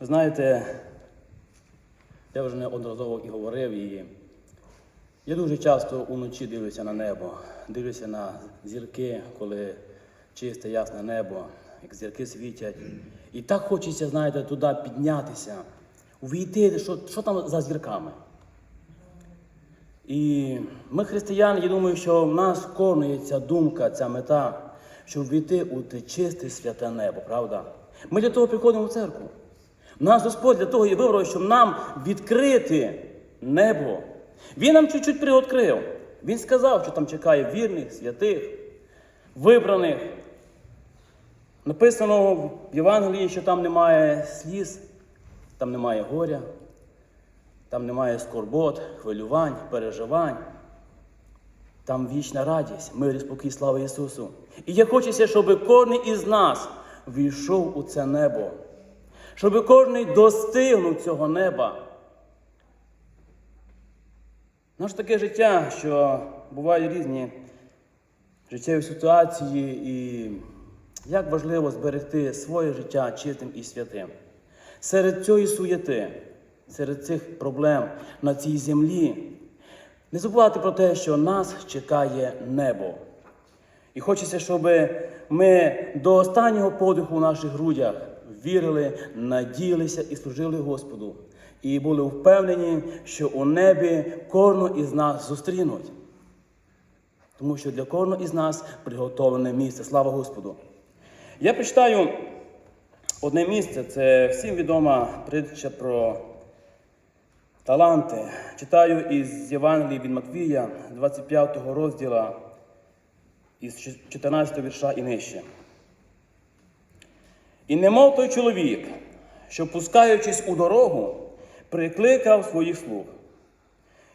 Ви знаєте, я вже неодноразово і говорив, і я дуже часто уночі дивлюся на небо, дивлюся на зірки, коли чисте, ясне небо, як зірки світять. І так хочеться, знаєте, туди піднятися, увійти, що, що там за зірками. І ми, християни, я думаю, що в нас ця думка, ця мета, щоб війти у те чисте святе небо, правда? Ми для того приходимо в церкву. Нас Господь для того і вибрав, щоб нам відкрити небо. Він нам чуть-чуть приоткрив. Він сказав, що там чекає вірних, святих, вибраних. Написано в Євангелії, що там немає сліз, там немає горя, там немає скорбот, хвилювань, переживань. Там вічна радість, мир і спокій, слава Ісусу. І я хочеться, щоб кожен із нас війшов у це небо, щоб кожен достигнув цього неба. Наше таке життя, що бувають різні життєві ситуації, і як важливо зберегти своє життя чистим і святим. Серед цієї суєти, серед цих проблем на цій землі, не забувати про те, що нас чекає небо. І хочеться, щоб ми до останнього подиху в наших грудях вірили, надіялися і служили Господу. І були впевнені, що у небі кожного із нас зустрінуть. Тому що для кожного із нас приготовлене місце. Слава Господу! Я прочитаю одне місце, це всім відома притча про таланти. Читаю із Євангелії від Матвія, 25 розділа, із 14 вірша і нижче. І немов той чоловік, що, пускаючись у дорогу, прикликав своїх слуг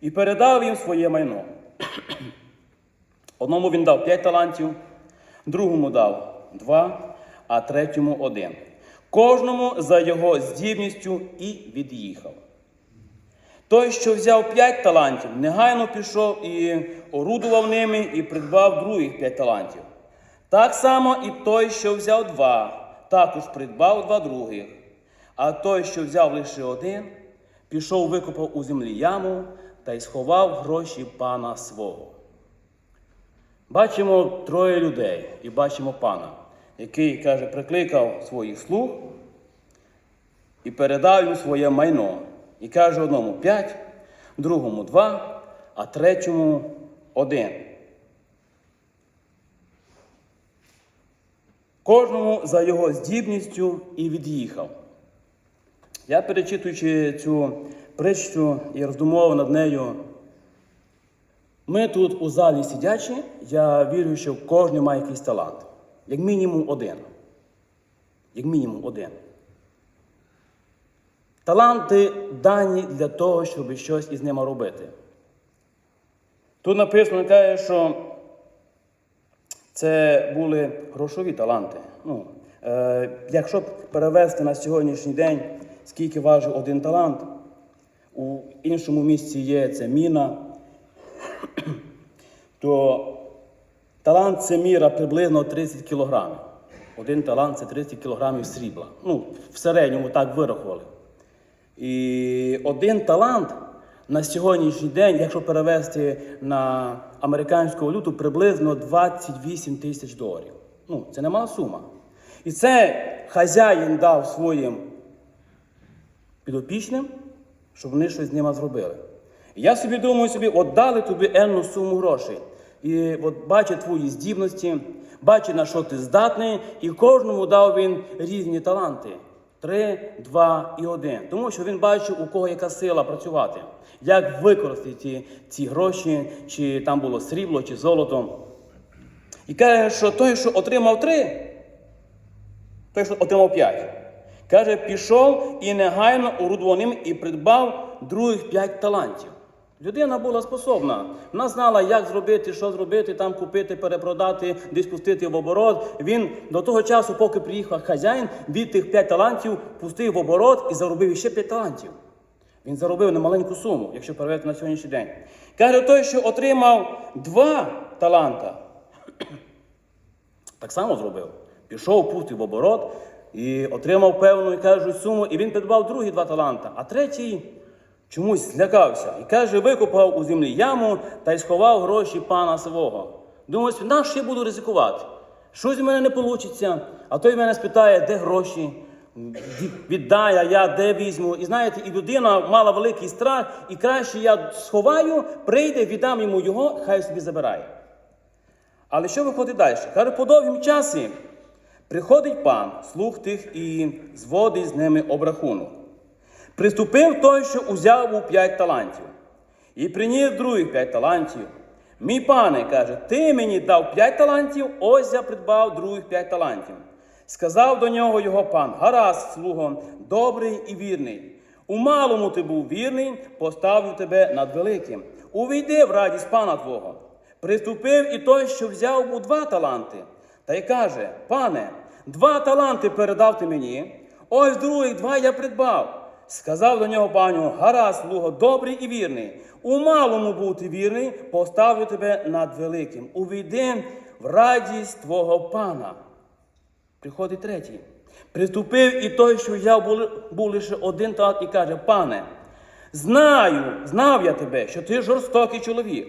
і передав їм своє майно. Одному він дав п'ять талантів, другому дав два, а третьому один. Кожному за його здібністю і від'їхав. Той, що взяв п'ять талантів, негайно пішов і орудував ними і придбав других п'ять талантів. Так само і той, що взяв два, також придбав два других. А той, що взяв лише один, пішов, викопав у землі яму та й сховав гроші пана свого. Бачимо троє людей і бачимо пана, який, каже, прикликав своїх слуг і передав їм своє майно. І каже одному п'ять, другому два, а третьому один. Кожному за його здібністю і від'їхав. Я, перечитуючи цю притчу і роздумував над нею, ми тут у залі сидячи, я вірю, що кожен має якийсь талант. Як мінімум один. Як мінімум один. Таланти дані для того, щоб щось із ними робити. Тут написано каже, що це були грошові таланти. Ну, е, якщо перевести на сьогоднішній день, скільки важить один талант, у іншому місці є це міна, то талант це міра приблизно 30 кілограмів. Один талант це 30 кілограмів срібла. Ну, в середньому так вирахували. І один талант на сьогоднішній день, якщо перевести на американську валюту, приблизно 28 тисяч доларів. Ну, це немала сума. І це хазяїн дав своїм підопічним, щоб вони щось з ними зробили. І я собі думаю, собі, от дали тобі енну суму грошей. І от бачить твої здібності, бачить, на що ти здатний, і кожному дав він різні таланти. Три, два і один. Тому що він бачив, у кого яка сила працювати, як використати ці, ці гроші, чи там було срібло, чи золото. І каже, що той, що отримав три, той, що отримав п'ять. Каже, пішов і негайно орудував ним і придбав других п'ять талантів. Людина була способна. Вона знала, як зробити, що зробити, там купити, перепродати, десь пустити в оборот. Він до того часу, поки приїхав хазяїн, від тих п'ять талантів пустив в оборот і заробив ще п'ять талантів. Він заробив немаленьку суму, якщо перевести на сьогоднішній день. Каже, той, що отримав два таланта, так само зробив. Пішов, пустив в оборот, і отримав певну, кажуть, суму, і він придбав другі два таланта. А третій чомусь злякався і каже, викопав у землі яму та й сховав гроші пана свого. Думаю, на що я буду ризикувати? Щось в мене не вийде, а той мене спитає, де гроші. Від- Віддай, я де візьму. І знаєте, і людина мала великий страх, і краще я сховаю, прийде, віддам йому його, хай собі забирає. Але що виходить далі? Каже, по довгім часі приходить пан, слух тих і зводить з ними обрахунок. Приступив той, що узяв у п'ять талантів, і приніс других п'ять талантів. Мій пане каже, ти мені дав п'ять талантів, ось я придбав других п'ять талантів. Сказав до нього його пан: Гаразд, слуго, добрий і вірний. У малому ти був вірний, поставлю тебе над великим. Увійди в радість пана твого. Приступив і той, що взяв у два таланти, та й каже: Пане, два таланти передав ти мені, ось других два я придбав. Сказав до нього паню, гаразд, слуго, добрий і вірний. У малому був ти вірний, поставлю тебе над великим. Увійди в радість твого пана. Приходить третій. Приступив і той, що взяв був, лише один талант, і каже: Пане, знаю, знав я тебе, що ти жорстокий чоловік.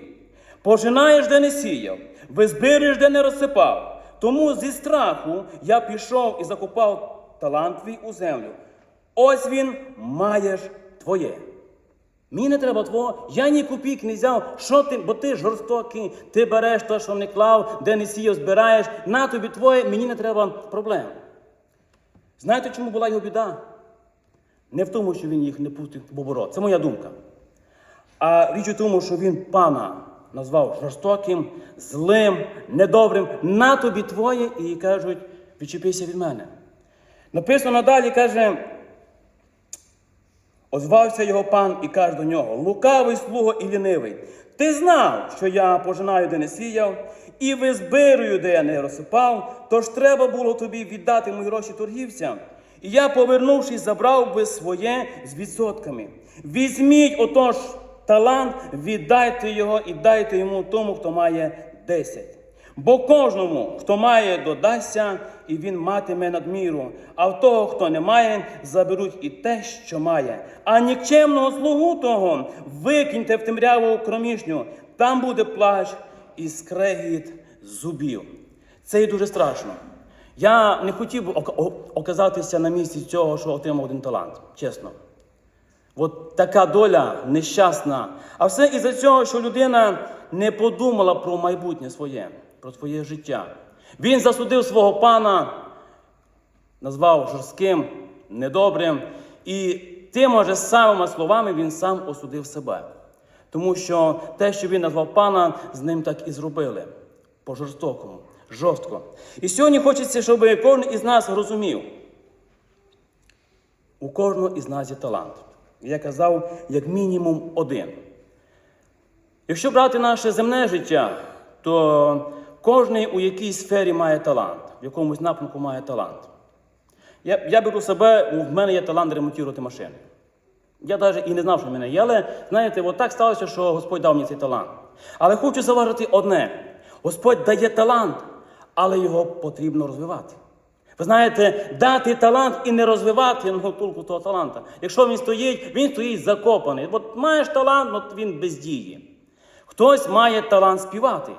Пожинаєш, де не сіяв, визбириш, де не розсипав. Тому зі страху я пішов і закопав талант твій у землю. Ось він маєш твоє. Мені не треба твого, я ні копійки не взяв. Що ти, бо ти жорстокий, ти береш те, що не клав, де не сіяв, збираєш. На тобі твоє, мені не треба проблем. Знаєте, чому була його біда? Не в тому, що він їх не пустив в оборот. Це моя думка. А річ у тому, що він пана назвав жорстоким, злим, недобрим. На тобі твоє, і кажуть, відчепися від мене. Написано далі, каже. Озвався його пан і каже до нього: Лукавий слуго і лінивий. Ти знав, що я пожинаю, де не сіяв, і визбирую, де я не розсипав, тож треба було тобі віддати мої гроші торгівцям. І я, повернувшись, забрав би своє з відсотками. Візьміть отож талант, віддайте його і дайте йому тому, хто має десять. Бо кожному, хто має, додасться, і він матиме надміру, а в того, хто не має, заберуть і те, що має. А нікчемного слугу того викиньте в темряву кромішню, там буде плач і скрегіт зубів. Це і дуже страшно. Я не хотів би оказатися на місці цього, що отримав один талант, чесно. От така доля нещасна. А все із-за цього, що людина не подумала про майбутнє своє, про своє життя. Він засудив свого пана, назвав жорстким, недобрим, і тими же самими словами він сам осудив себе. Тому що те, що він назвав пана, з ним так і зробили. По-жорстокому, жорстко. І сьогодні хочеться, щоб кожен із нас розумів, у кожного із нас є талант. Я казав, як мінімум один. Якщо брати наше земне життя, то кожен у якійсь сфері має талант, в якомусь напрямку має талант. Я, я беру себе, в мене є талант ремонтувати машини. Я навіть і не знав, що в мене є, але знаєте, от так сталося, що Господь дав мені цей талант. Але хочу заважити одне: Господь дає талант, але його потрібно розвивати. Ви знаєте, дати талант і не розвивати ну, толку того таланта. Якщо він стоїть, він стоїть закопаний. От маєш талант, от він без дії. Хтось має талант співати.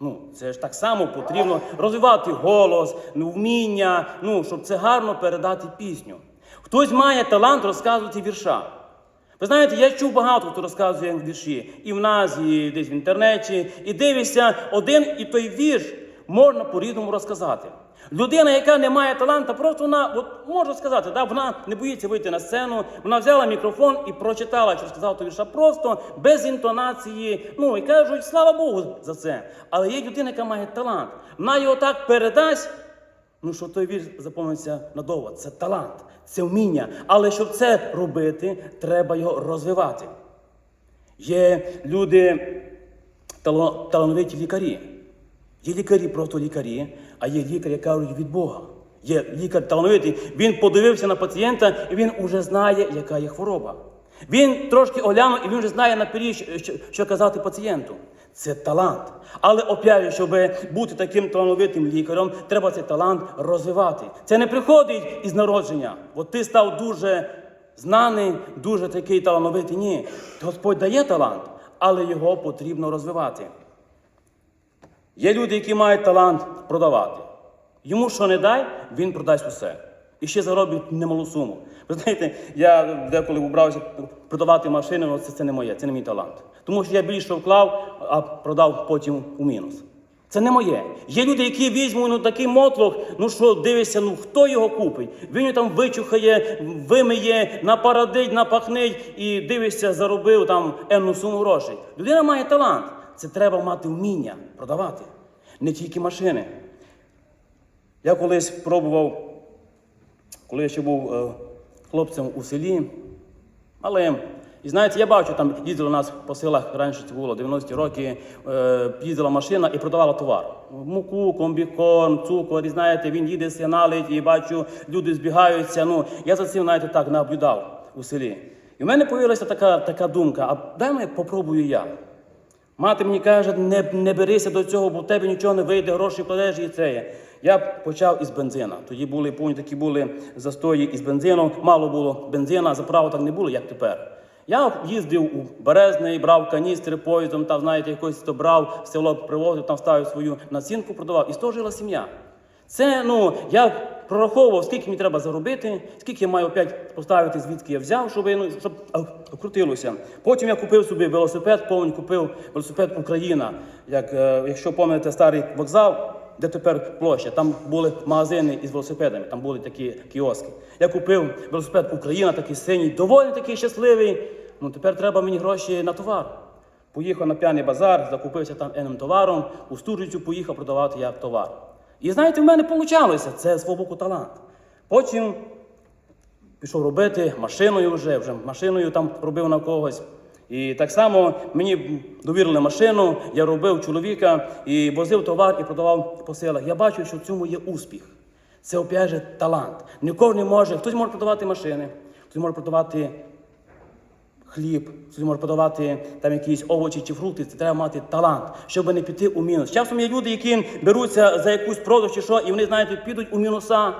Ну, це ж так само потрібно розвивати голос, ну, вміння, ну, щоб це гарно передати пісню. Хтось має талант розказувати вірша. Ви знаєте, я чув багато, хто розказує вірші. І в нас, і десь в інтернеті, і дивишся, один і той вірш можна по-різному розказати. Людина, яка не має таланта, просто вона от, може сказати, да, вона не боїться вийти на сцену, вона взяла мікрофон і прочитала, чи розказала того вірша просто, без інтонації. Ну і кажуть, слава Богу за це. Але є людина, яка має талант. Вона його так передасть, Ну, що той вірш запомниться надовго. Це талант, це вміння. Але щоб це робити, треба його розвивати. Є люди талановиті лікарі. Є лікарі, просто лікарі, а є лікарі, які кажуть від Бога. Є лікар талановитий, він подивився на пацієнта, і він вже знає, яка є хвороба. Він трошки оглянув, і він вже знає наперед, що казати пацієнту. Це талант. Але опять, щоб бути таким талановитим лікарем, треба цей талант розвивати. Це не приходить із народження. От ти став дуже знаний, дуже такий талановитий. Ні. Господь дає талант, але його потрібно розвивати. Є люди, які мають талант продавати. Йому що не дай, він продасть усе. І ще заробить немалу суму. Ви знаєте, я деколи убрався продавати машини, але це, це не моє, це не мій талант. Тому що я більше вклав, а продав потім у мінус. Це не моє. Є люди, які візьмуть ну, такий мотлох, ну що дивишся, ну хто його купить? Він його там вичухає, вимиє, напарадить, напахнить і дивишся, заробив там енну суму грошей. Людина має талант. Це треба мати вміння продавати. Не тільки машини. Я колись пробував, коли я ще був е, хлопцем у селі, малим. І знаєте, я бачу, там їздили у нас по селах, раніше це було 90-ті роки, е, їздила машина і продавала товар. Муку, комбікорм, цукор, і знаєте, він їде сигналить, і бачу, люди збігаються. Ну, я за цим, знаєте, так наблюдав у селі. І в мене з'явилася така, така думка, а дай мене попробую я. Мати мені каже, не, не берися до цього, бо в тебе нічого не вийде, гроші кладеш і це. є. Я почав із бензина. Тоді були, пам'ятаю, такі були застої із бензином. Мало було бензина, заправок так не було, як тепер. Я їздив у Березний, брав каністри поїздом, там, знаєте, якось то брав, село привозив, там ставив свою націнку, продавав. І з того жила сім'я. Це, ну, я прораховував, скільки мені треба заробити, скільки я маю опять поставити, звідки я взяв, щоб, ну, щоб крутилося. Потім я купив собі велосипед, повний купив велосипед Україна. Як, е, якщо пам'ятаєте старий вокзал, де тепер площа, там були магазини із велосипедами, там були такі кіоски. Я купив велосипед Україна, такий синій, доволі такий щасливий. Ну тепер треба мені гроші на товар. Поїхав на п'яний базар, закупився там енним товаром, у стужицю поїхав продавати як товар. І знаєте, в мене вийшло, це свого боку талант. Потім пішов робити машиною вже, вже машиною там робив на когось. І так само мені довірили машину, я робив чоловіка і возив товар і продавав по селах. Я бачу, що в цьому є успіх. Це опять же талант. Не кожен може, хтось може продавати машини, хтось може продавати хліб, хтось може подавати там якісь овочі чи фрукти, це треба мати талант, щоб не піти у мінус. Часом є люди, які беруться за якусь продаж чи що, і вони, знаєте, підуть у мінуса,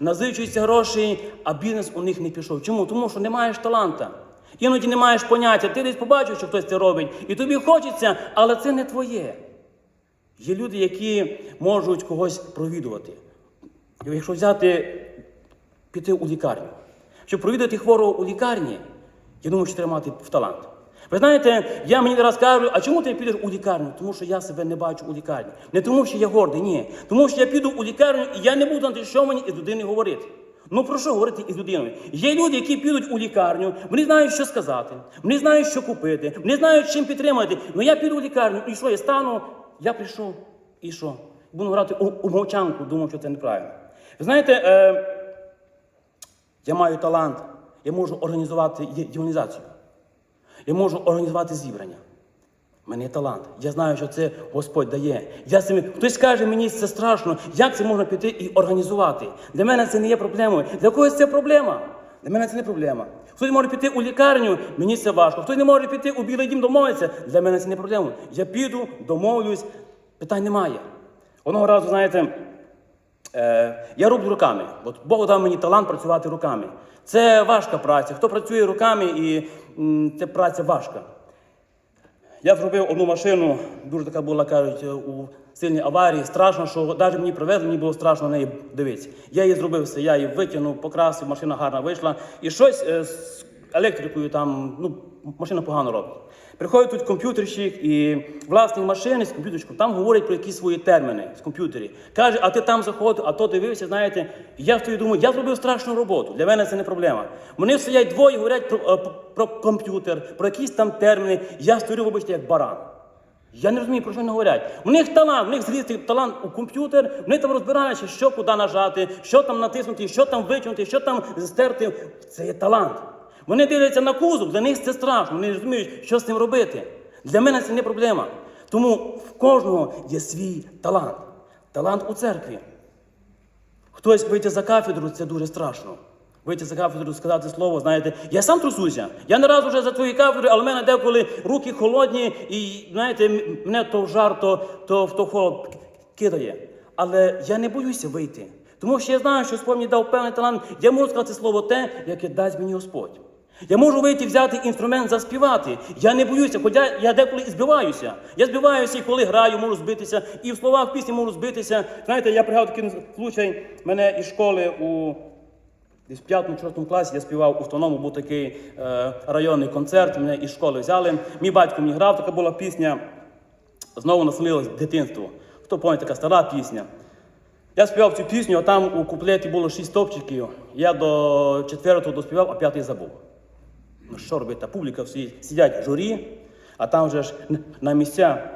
назичуються гроші, а бізнес у них не пішов. Чому? Тому що не маєш таланта. Іноді не маєш поняття, ти десь побачив, що хтось це робить, і тобі хочеться, але це не твоє. Є люди, які можуть когось провідувати. Якщо взяти, піти у лікарню. Щоб провідати хворого у лікарні, я думаю, що треба мати в талант. Ви знаєте, я мені раз кажу, а чому ти підеш у лікарню? Тому що я себе не бачу у лікарні. Не тому, що я гордий, ні. Тому що я піду у лікарню і я не буду знати, що мені із людиною говорити. Ну про що говорити із людиною? Є люди, які підуть у лікарню, вони знають, що сказати, вони знають, що купити, вони знають, чим підтримати. Ну я піду у лікарню, і що я стану? Я прийшов, і що? Буду грати у, у мовчанку, думав, що це неправильно. Ви знаєте, е, я маю талант, я можу організувати євангелізацію. Я можу організувати зібрання. У мене є талант. Я знаю, що це Господь дає. Я цим... Хтось каже, мені це страшно. Як це можна піти і організувати? Для мене це не є проблемою. Для когось це проблема. Для мене це не проблема. Хтось може піти у лікарню, мені це важко. Хтось не може піти у білий дім домовитися. Для мене це не проблема. Я піду, домовлюсь, питань немає. Одного разу, знаєте, я роблю руками. От Бог дав мені талант працювати руками. Це важка праця. Хто працює руками, і це праця важка. Я зробив одну машину, дуже така була, кажуть, у сильній аварії. Страшно, що навіть мені привезли, мені було страшно на неї дивитися. Я її зробив все, я її витягнув, покрасив, машина гарна вийшла. І щось е, з електрикою там, ну, машина погано робить. Приходить тут комп'ютерщик і власник машини з комп'ютерчиком там говорить про якісь свої терміни з комп'ютері. Каже, а ти там заходив, а то дивився, знаєте. Я стою думаю, я зробив страшну роботу. Для мене це не проблема. Вони стоять двоє, говорять про, е, про комп'ютер, про якісь там терміни. Я стою, вибачте, як баран. Я не розумію, про що вони говорять. У них талант, у них зрістий талант у комп'ютер, вони там розбираються, що куди нажати, що там натиснути, що там витягнути, що там стерти. Це є талант. Вони дивляться на кузов, для них це страшно, вони не розуміють, що з цим робити. Для мене це не проблема. Тому в кожного є свій талант. Талант у церкві. Хтось вийти за кафедру це дуже страшно. Вийти за кафедру, сказати слово, знаєте, я сам трусуся. Я не раз вже за твої кафедри, але в мене деколи руки холодні, і знаєте, мене то в жар, то, то в то холод кидає. Але я не боюся вийти. Тому що я знаю, що Господь мені дав певний талант. Я можу сказати слово те, яке дасть мені Господь. Я можу вийти взяти інструмент заспівати. Я не боюся, хоча я деколи і збиваюся. Я збиваюся, і коли граю, можу збитися, і в словах пісні можу збитися. Знаєте, я пригадую такий случай мене із школи у Десь п'ятому четвертому класі я співав у Втоному, був такий е, районний концерт, мене із школи взяли. Мій батько мені грав, така була пісня. Знову населилось дитинство. Хто пам'ятає, така стара пісня. Я співав цю пісню, а там у куплеті було шість стопчиків. Я до четвертого доспівав, а п'ятий забув. Ну що робити? Публіка всі сидять в журі, а там вже ж на місця.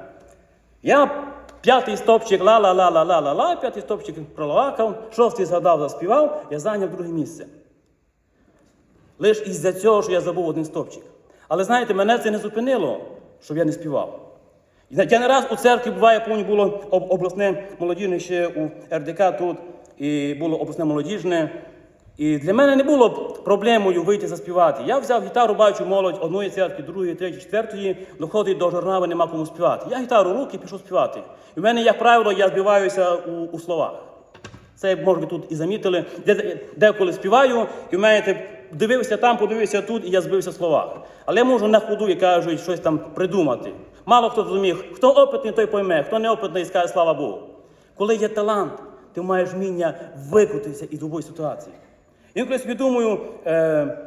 Я п'ятий стопчик ла-ла-ла-ла-ла-ла-ла, п'ятий стопчик пролакав, шостий згадав, заспівав, я зайняв друге місце. Лише із-за цього, що я забув один стопчик. Але знаєте, мене це не зупинило, щоб я не співав. Я не раз у церкві буває, пам'ятаю, було об- обласне молодіжне ще у РДК тут, і було обласне молодіжне. І для мене не було проблемою вийти заспівати. Я взяв гітару, бачу молодь одної церкви, другої, третьої, четвертої, доходить до журналу, нема кому співати. Я гітару руки пішов співати. І в мене, як правило, я збиваюся у, у словах. Це, може би, тут і замітили. Де, деколи співаю, і в мене дивився там, подивився тут, і я збився в словах. Але я можу на ходу, як кажуть, щось там придумати. Мало хто зрозуміє, хто опитний, той пойме, хто не опитний, скаже слава Богу. Коли є талант, ти маєш вміння викрутитися із будь-якої ситуації. Інколи собі думаю, е,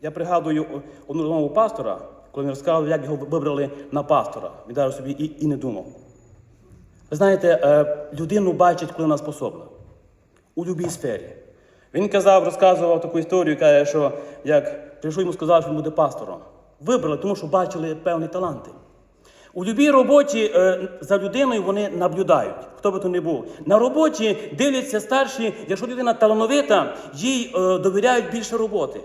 я пригадую одну розмову пастора, коли він розказував, як його вибрали на пастора. Він навіть собі і, і не думав. Ви знаєте, е, людину бачать, коли вона способна. У будь-якій сфері. Він казав, розказував таку історію, каже, що як прийшов йому сказав, що він буде пастором. Вибрали, тому що бачили певні таланти. У будь-якій роботі е, за людиною вони наблюдають, хто би то не був. На роботі дивляться старші, якщо людина талановита, їй е, довіряють більше роботи.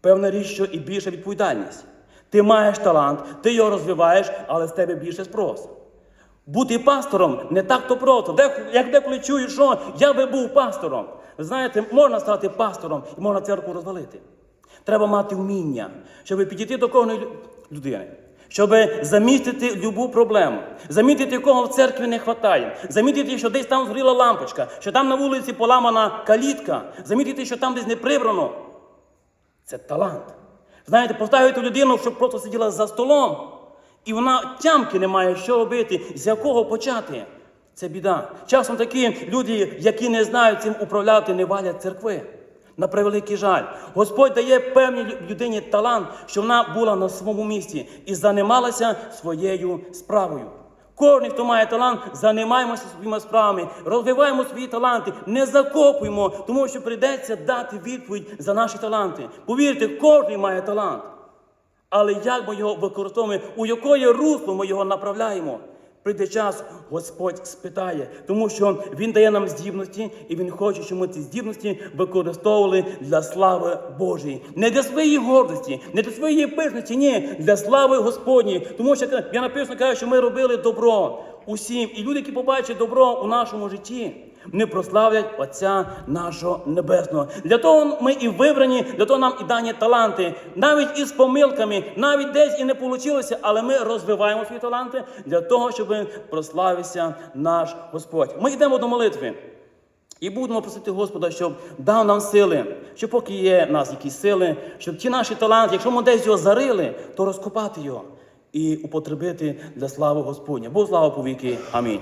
Певна річ, що і більша відповідальність. Ти маєш талант, ти його розвиваєш, але з тебе більше спрос. Бути пастором не так то просто. Де, як деколи чую, що я би був пастором. Знаєте, можна стати пастором і можна церкву розвалити. Треба мати вміння, щоб підійти до кожної людини, щоб замістити любу проблему, замітити, кого в церкві не вистачає, замітити, що десь там згоріла лампочка, що там на вулиці поламана калітка, замітити, що там десь не прибрано. Це талант. Знаєте, поставити людину, щоб просто сиділа за столом, і вона тямки не має, що робити, з якого почати. Це біда. Часом такі люди, які не знають цим управляти, не валять церкви. На превеликий жаль. Господь дає певній людині талант, що вона була на своєму місці і займалася своєю справою. Кожен, хто має талант, займаємося своїми справами, розвиваємо свої таланти, не закопуємо, тому що прийдеться дати відповідь за наші таланти. Повірте, кожен має талант. Але як ми його використовуємо, у якої русло ми його направляємо? Прийде час, Господь спитає, тому що Він дає нам здібності, і Він хоче, щоб ми ці здібності використовували для слави Божої. Не для своєї гордості, не для своєї пишності, ні, для слави Господні. Тому що я написано кажу, що ми робили добро усім. І люди, які побачать добро у нашому житті, не прославлять Отця нашого Небесного. Для того ми і вибрані, для того нам і дані таланти, навіть із помилками, навіть десь і не вийшло, але ми розвиваємо свої таланти для того, щоб прославився наш Господь. Ми йдемо до молитви. І будемо просити Господа, щоб дав нам сили, що поки є в нас якісь сили, щоб ті наші таланти, якщо ми десь його зарили, то розкопати його і употребити для слави Господня. Бо слава повіки. Амінь.